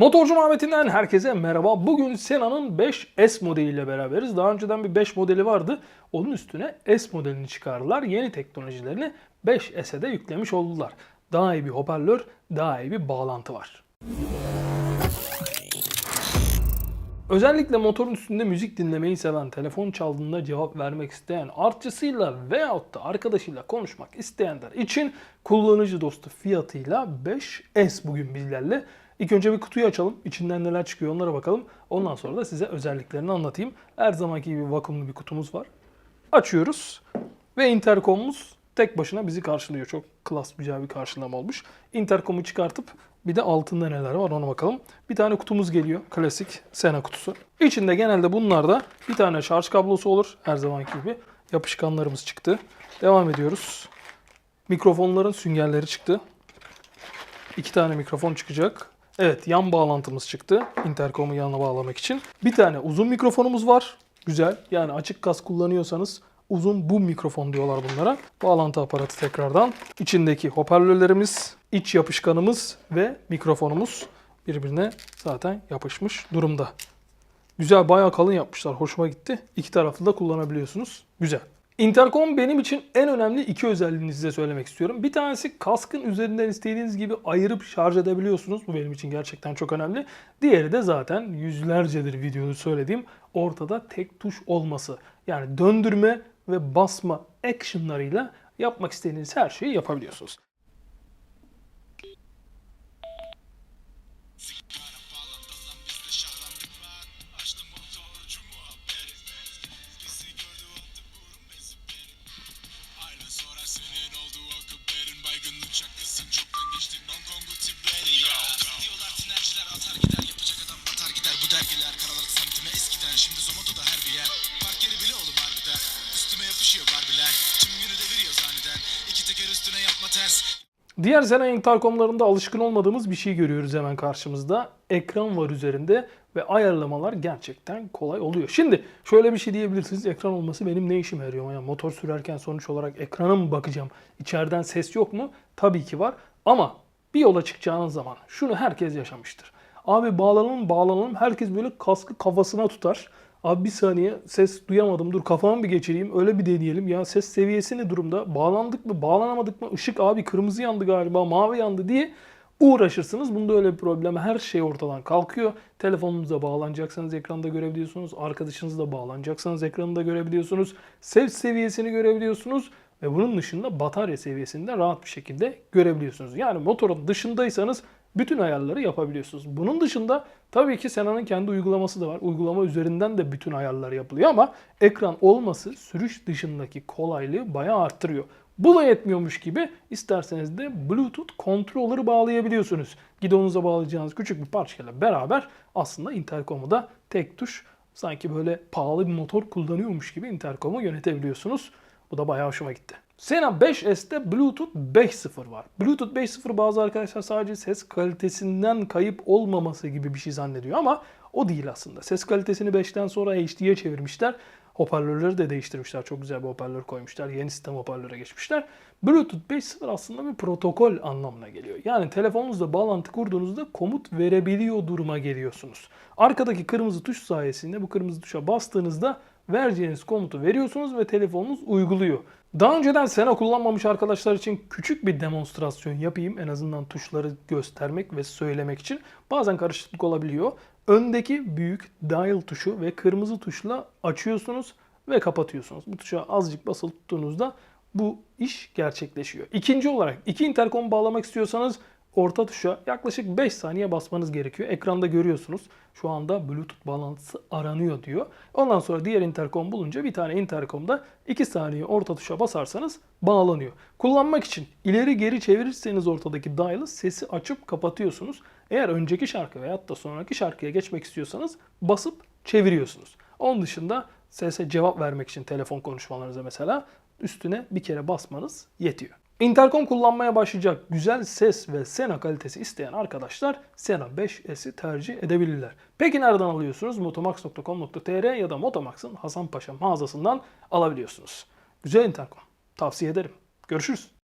Motorcu Muhammed'inden herkese merhaba. Bugün Sena'nın 5S modeliyle beraberiz. Daha önceden bir 5 modeli vardı. Onun üstüne S modelini çıkardılar. Yeni teknolojilerini 5S'e de yüklemiş oldular. Daha iyi bir hoparlör, daha iyi bir bağlantı var. Özellikle motorun üstünde müzik dinlemeyi seven, telefon çaldığında cevap vermek isteyen, artçısıyla veyahut da arkadaşıyla konuşmak isteyenler için kullanıcı dostu fiyatıyla 5S bugün bizlerle. İlk önce bir kutuyu açalım. İçinden neler çıkıyor onlara bakalım. Ondan sonra da size özelliklerini anlatayım. Her zamanki gibi vakumlu bir kutumuz var. Açıyoruz ve interkomumuz tek başına bizi karşılıyor. Çok klas güzel bir karşılama olmuş. Interkomu çıkartıp bir de altında neler var ona bakalım. Bir tane kutumuz geliyor. Klasik Sena kutusu. İçinde genelde bunlarda bir tane şarj kablosu olur. Her zamanki gibi. Yapışkanlarımız çıktı. Devam ediyoruz. Mikrofonların süngerleri çıktı. İki tane mikrofon çıkacak. Evet yan bağlantımız çıktı. Intercom'u yanına bağlamak için. Bir tane uzun mikrofonumuz var. Güzel. Yani açık kas kullanıyorsanız uzun bu mikrofon diyorlar bunlara. Bağlantı aparatı tekrardan. İçindeki hoparlörlerimiz, iç yapışkanımız ve mikrofonumuz birbirine zaten yapışmış durumda. Güzel bayağı kalın yapmışlar. Hoşuma gitti. İki taraflı da kullanabiliyorsunuz. Güzel. Intercom benim için en önemli iki özelliğini size söylemek istiyorum. Bir tanesi kaskın üzerinden istediğiniz gibi ayırıp şarj edebiliyorsunuz. Bu benim için gerçekten çok önemli. Diğeri de zaten yüzlercedir videoda söylediğim ortada tek tuş olması. Yani döndürme ve basma actionlarıyla yapmak istediğiniz her şeyi yapabiliyorsunuz. Tiberiya Diyorlar tinerciler atar gider yapacak adam batar gider bu dergiler Karalar semtime eskiden şimdi Zomato'da her bir yer Park yeri bile oğlum harbiden Üstüme yapışıyor barbiler Tüm günü deviriyoruz aniden İki teker üstüne yapma ters Diğer Sena interkomlarında alışkın olmadığımız bir şey görüyoruz hemen karşımızda. Ekran var üzerinde ve ayarlamalar gerçekten kolay oluyor. Şimdi şöyle bir şey diyebilirsiniz. Ekran olması benim ne işime yarıyor? Yani motor sürerken sonuç olarak ekrana mı bakacağım? İçeriden ses yok mu? Tabii ki var. Ama bir yola çıkacağınız zaman şunu herkes yaşamıştır. Abi bağlanalım bağlanalım. Herkes böyle kaskı kafasına tutar. Abi bir saniye ses duyamadım. Dur kafamı bir geçireyim. Öyle bir deneyelim. Ya ses seviyesi ne durumda? Bağlandık mı? Bağlanamadık mı? Işık abi kırmızı yandı galiba. Mavi yandı diye uğraşırsınız. Bunda öyle bir problem. Her şey ortadan kalkıyor. Telefonunuza bağlanacaksanız ekranda görebiliyorsunuz. Arkadaşınızla bağlanacaksanız ekranında görebiliyorsunuz. Ses seviyesini görebiliyorsunuz. Ve bunun dışında batarya seviyesini de rahat bir şekilde görebiliyorsunuz. Yani motorun dışındaysanız bütün ayarları yapabiliyorsunuz. Bunun dışında tabii ki Sena'nın kendi uygulaması da var. Uygulama üzerinden de bütün ayarlar yapılıyor ama ekran olması sürüş dışındaki kolaylığı bayağı arttırıyor. Bu da yetmiyormuş gibi isterseniz de Bluetooth controller'ı bağlayabiliyorsunuz. Gidonuza bağlayacağınız küçük bir parçayla beraber aslında interkomu da tek tuş sanki böyle pahalı bir motor kullanıyormuş gibi interkomu yönetebiliyorsunuz. Bu da bayağı hoşuma gitti. Sena 5S'te Bluetooth 5.0 var. Bluetooth 5.0 bazı arkadaşlar sadece ses kalitesinden kayıp olmaması gibi bir şey zannediyor ama o değil aslında. Ses kalitesini 5'ten sonra HD'ye çevirmişler. Hoparlörleri de değiştirmişler. Çok güzel bir hoparlör koymuşlar. Yeni sistem hoparlöre geçmişler. Bluetooth 5.0 aslında bir protokol anlamına geliyor. Yani telefonunuzla bağlantı kurduğunuzda komut verebiliyor duruma geliyorsunuz. Arkadaki kırmızı tuş sayesinde bu kırmızı tuşa bastığınızda vereceğiniz komutu veriyorsunuz ve telefonunuz uyguluyor. Daha önceden Sena kullanmamış arkadaşlar için küçük bir demonstrasyon yapayım. En azından tuşları göstermek ve söylemek için. Bazen karışıklık olabiliyor. Öndeki büyük dial tuşu ve kırmızı tuşla açıyorsunuz ve kapatıyorsunuz. Bu tuşa azıcık basılı tuttuğunuzda bu iş gerçekleşiyor. İkinci olarak iki interkom bağlamak istiyorsanız orta tuşa yaklaşık 5 saniye basmanız gerekiyor. Ekranda görüyorsunuz. Şu anda Bluetooth bağlantısı aranıyor diyor. Ondan sonra diğer interkom bulunca bir tane interkomda 2 saniye orta tuşa basarsanız bağlanıyor. Kullanmak için ileri geri çevirirseniz ortadaki dial'ı sesi açıp kapatıyorsunuz. Eğer önceki şarkı veyahut da sonraki şarkıya geçmek istiyorsanız basıp çeviriyorsunuz. Onun dışında sese cevap vermek için telefon konuşmalarınıza mesela üstüne bir kere basmanız yetiyor. Intercom kullanmaya başlayacak güzel ses ve Sena kalitesi isteyen arkadaşlar Sena 5S'i tercih edebilirler. Peki nereden alıyorsunuz? motomax.com.tr ya da Motomax'ın Hasanpaşa mağazasından alabiliyorsunuz. Güzel Intercom. Tavsiye ederim. Görüşürüz.